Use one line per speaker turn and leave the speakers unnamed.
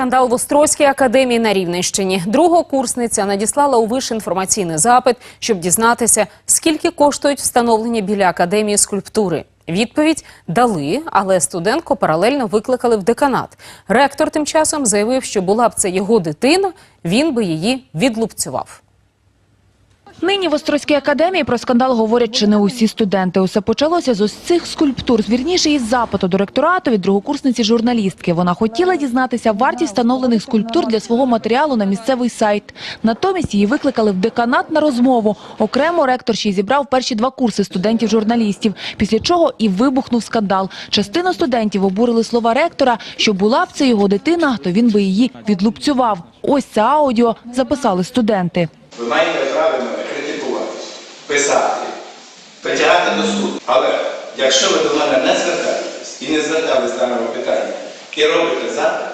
Скандал в Острозькій академії на Рівненщині. Другокурсниця надіслала у виш інформаційний запит, щоб дізнатися, скільки коштують встановлення біля академії скульптури. Відповідь дали, але студентку паралельно викликали в деканат. Ректор тим часом заявив, що була б це його дитина, він би її відлупцював.
Нині в Острозькій академії про скандал говорять чи не усі студенти. Усе почалося з ось цих скульптур, вірніше із запиту до ректорату від другокурсниці журналістки. Вона хотіла дізнатися вартість встановлених скульптур для свого матеріалу на місцевий сайт. Натомість її викликали в деканат на розмову. Окремо ректор ще й зібрав перші два курси студентів-журналістів, після чого і вибухнув скандал. Частину студентів обурили слова ректора, що була б це його дитина, то він би її відлупцював. Ось це аудіо записали студенти.
Ви маєте критикувати, писати, притягати до суду. Але якщо ви до мене не звертаєтесь і не звертались з даного питання, і робите запит,